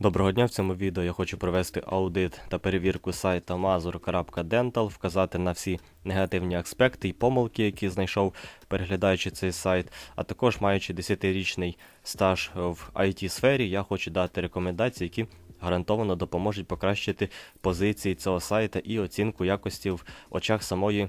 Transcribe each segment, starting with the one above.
Доброго дня! В цьому відео я хочу провести аудит та перевірку сайта mazur.dental, вказати на всі негативні аспекти і помилки, які знайшов переглядаючи цей сайт. А також маючи 10-річний стаж в it сфері я хочу дати рекомендації, які гарантовано допоможуть покращити позиції цього сайта і оцінку якості в очах самої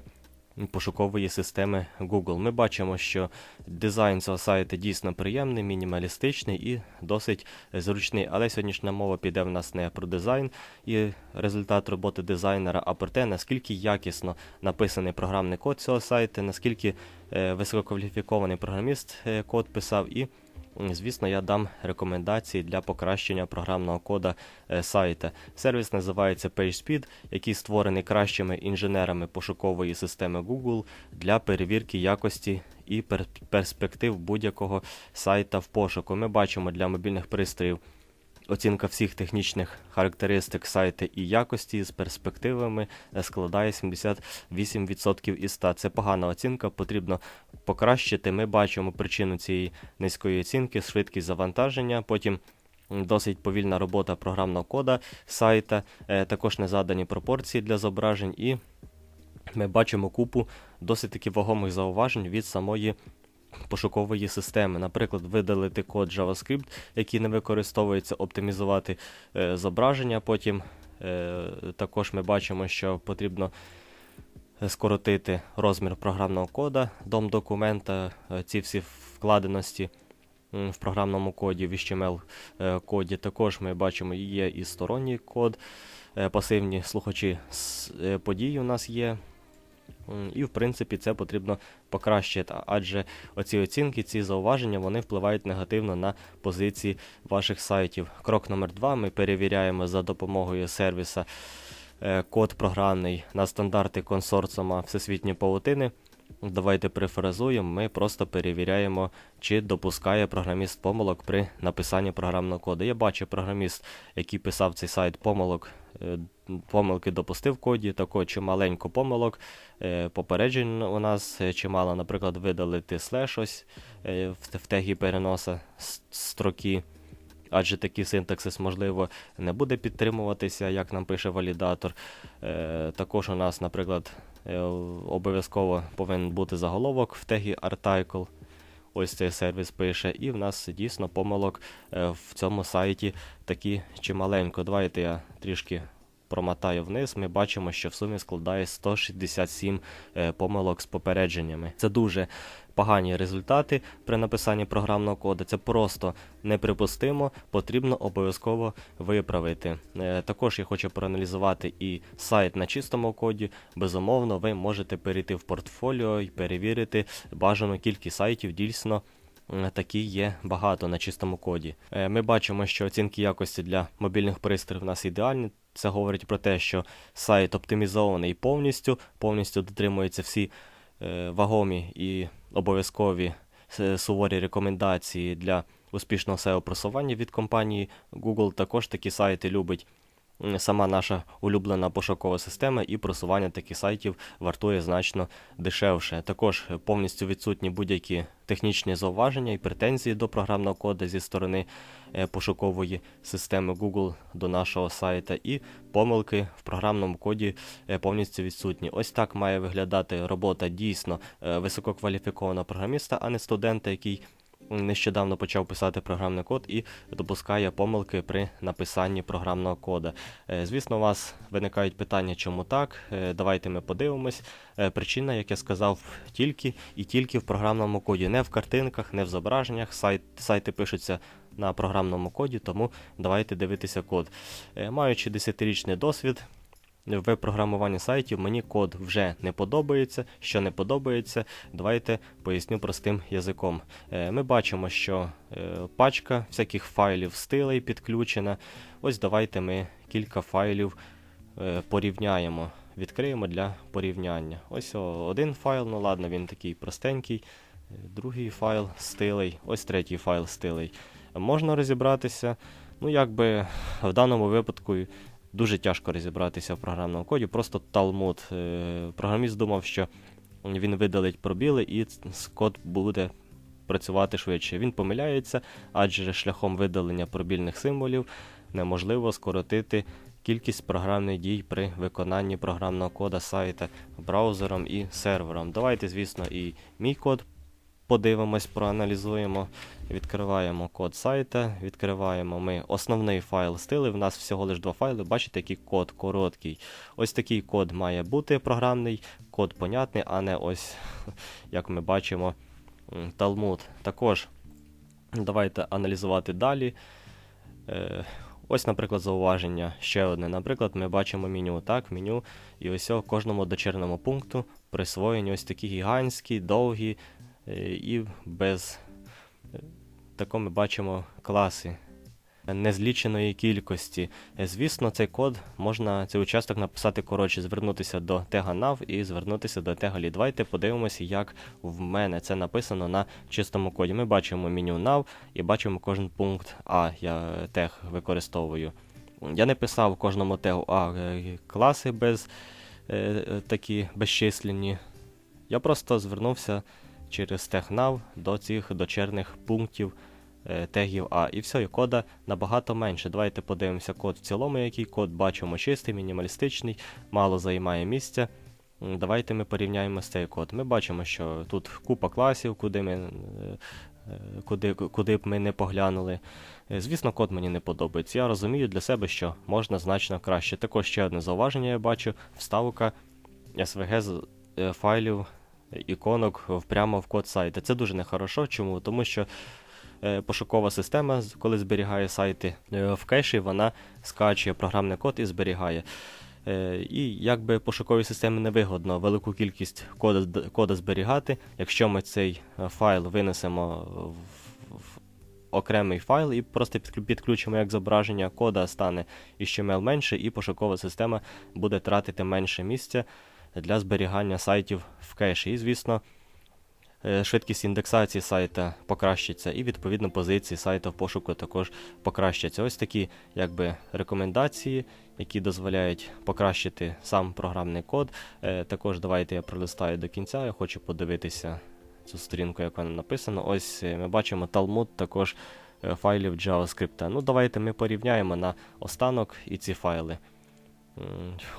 пошукової системи Google. Ми бачимо, що дизайн цього сайту дійсно приємний, мінімалістичний і досить зручний. Але сьогоднішня мова піде в нас не про дизайн і результат роботи дизайнера, а про те, наскільки якісно написаний програмний код цього сайту, наскільки е, висококваліфікований програміст е, код писав і Звісно, я дам рекомендації для покращення програмного кода е, сайта. Сервіс називається PageSpeed, який створений кращими інженерами пошукової системи Google для перевірки якості і перспектив будь-якого сайта в пошуку. Ми бачимо для мобільних пристроїв. Оцінка всіх технічних характеристик сайту і якості з перспективами е, складає 78% із 100. Це погана оцінка, потрібно покращити. Ми бачимо причину цієї низької оцінки, швидкість завантаження. Потім досить повільна робота програмного кода сайта, е, також не задані пропорції для зображень, і ми бачимо купу досить таки вагомих зауважень від самої пошукової системи. Наприклад, видалити код JavaScript, який не використовується, оптимізувати е, зображення. Потім е, також ми бачимо, що потрібно скоротити розмір програмного кода, дом документа, е, ці всі вкладеності. В програмному коді, в HTML е, також ми бачимо, є і сторонній код, е, пасивні слухачі подій у нас є. І, в принципі, це потрібно покращити, адже оці оцінки, ці зауваження вони впливають негативно на позиції ваших сайтів. Крок номер два ми перевіряємо за допомогою сервіса е, код програмний на стандарти консорціума Всесвітньої паутини. Давайте перефразуємо, ми просто перевіряємо, чи допускає програміст помилок при написанні програмного коду. Я бачу програміст, який писав цей сайт помилок, помилки допустив в коді, також чималенько помилок. Е, попереджень у нас е, чимало, наприклад, видалити слеш ось в тегі переноса строки. Адже такий синтаксис, можливо, не буде підтримуватися, як нам пише валідатор. Також у нас, наприклад, Е, обов'язково повинен бути заголовок в тегі article. Ось цей сервіс пише, і в нас дійсно помилок е, в цьому сайті такі чималенько. Давайте я трішки промотаю вниз, ми бачимо, що в сумі складає 167 е, помилок з попередженнями. Це дуже погані результати при написанні програмного коду. Це просто неприпустимо, потрібно обов'язково виправити. Е, також я хочу проаналізувати і сайт на чистому коді. Безумовно, ви можете перейти в портфоліо і перевірити бажану кількість сайтів дійсно. Такі є багато на чистому коді. Е, ми бачимо, що оцінки якості для мобільних пристроїв у нас ідеальні. Це говорить про те, що сайт оптимізований повністю, повністю дотримуються всі е, вагомі і обов'язкові е, суворі рекомендації для успішного SEO просування від компанії Google. Також такі сайти любить сама наша улюблена пошукова система і просування таких сайтів вартує значно дешевше. Також повністю відсутні будь-які технічні зауваження і претензії до програмного коду зі сторони е, пошукової системи Google до нашого сайта, і помилки в програмному коді е, повністю відсутні. Ось так має виглядати робота дійсно е, висококваліфікованого програміста, а не студента, який нещодавно почав писати програмний код і допускає помилки при написанні програмного кода. Е, звісно, у вас виникають питання, чому так. Е, давайте ми подивимось. Е, причина, як я сказав, тільки і тільки в програмному коді, не в картинках, не в зображеннях. Сайт, Сайти пишуться. На програмному коді, тому давайте дивитися код. Маючи 10-річний досвід, в програмуванні сайтів мені код вже не подобається. Що не подобається, давайте поясню простим язиком. Е, ми бачимо, що е, пачка всяких файлів стилей підключена. Ось давайте ми кілька файлів е, порівняємо. Відкриємо для порівняння. Ось один файл, ну ладно, він такий простенький. Другий файл стилей, ось третій файл стилей. Можна розібратися. Ну, якби в даному випадку дуже тяжко розібратися в програмному коді. Просто талмуд. Е, програміст думав, що він видалить пробіли і код буде працювати швидше. Він помиляється, адже шляхом видалення пробільних символів неможливо скоротити кількість програмних дій при виконанні програмного кода сайта браузером і сервером. Давайте, звісно, і мій код подивимось, проаналізуємо. Відкриваємо код сайта, відкриваємо ми основний файл стили. В нас всього лише два файли. Бачите, який код короткий. Ось такий код має бути програмний, код понятний, а не ось, як ми бачимо, Талмуд. Також давайте аналізувати далі. Е, Ось, наприклад, зауваження ще одне. Наприклад, ми бачимо меню, так, меню, і ось кожному дочерному пункту присвоєні ось такі гігантські, довгі і без е, тако ми бачимо класи незліченої кількості. Е, Звісно, цей код можна цей участок написати коротше, звернутися до тега nav і звернутися до тега lead. Давайте подивимося, як в мене це написано на чистому коді. Ми бачимо меню nav і бачимо кожен пункт А. Я тег використовую. Я не писав кожному тегу А е, класи без е, е, такі безчисленні. Я просто звернувся через тег nav до цих дочерних пунктів е, тегів А. І все, і кода набагато менше. Давайте подивимося код в цілому, який код бачимо чистий, мінімалістичний, мало займає місця. Давайте ми порівняємо з цей код. Ми бачимо, що тут купа класів, куди ми. е, е, Куди, куди б ми не поглянули. Звісно, код мені не подобається. Я розумію для себе, що можна значно краще. Також ще одне зауваження я бачу: вставка SVG файлів, іконок прямо в код сайта. Це дуже нехорошо. Чому? Тому що е, пошукова система, коли зберігає сайти е, в кеші, вона скачує програмний код і зберігає. Е, І якби пошуковій системі невигодно велику кількість кода, кода зберігати, якщо ми цей файл винесемо в, в окремий файл і просто підключимо як зображення кода, стане HTML менше, і пошукова система буде тратити менше місця для зберігання сайтів в кеші. І, звісно, е, швидкість індексації сайта покращиться, і відповідно позиції сайта в пошуку також покращаться. Ось такі якби рекомендації, які дозволяють покращити сам програмний код. Е, Також давайте я пролистаю до кінця. Я хочу подивитися цю сторінку, як вона написана. Ось е, ми бачимо Talmud також файлів JavaScript. Ну, давайте ми порівняємо на останок і ці файли.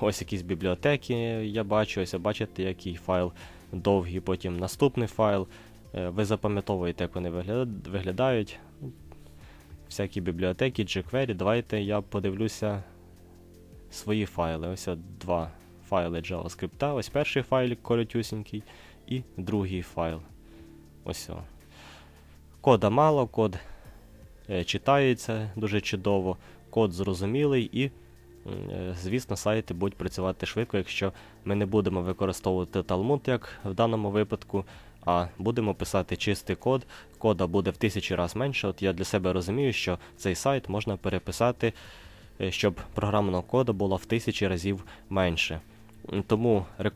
Ось якісь бібліотеки я бачу, ось бачите, який файл довгий, потім наступний файл. Е, Ви запам'ятовуєте, як вони виглядають. Всякі бібліотеки, jQuery. Давайте я подивлюся свої файли. Ось два файли JavaScript. Ось перший файлик коротюсінький і другий файл. Ось. О. Кода мало, код е, читається дуже чудово, код зрозумілий і, звісно, сайти будуть працювати швидко, якщо ми не будемо використовувати Talmud, як в даному випадку, а будемо писати чистий код. Кода буде в тисячі разів менше. От я для себе розумію, що цей сайт можна переписати, е, щоб програмного коду було в тисячі разів менше. Тому е,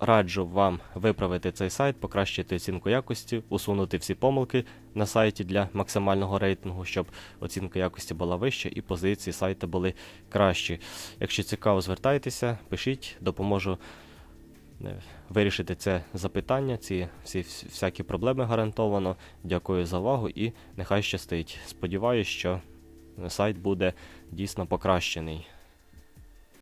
раджу вам виправити цей сайт, покращити оцінку якості, усунути всі помилки на сайті для максимального рейтингу, щоб оцінка якості була вища і позиції сайту були кращі. Якщо цікаво, звертайтеся, пишіть, допоможу е, вирішити це запитання, ці всі всякі проблеми гарантовано. Дякую за увагу і нехай щастить. Сподіваюсь, що сайт буде дійсно покращений.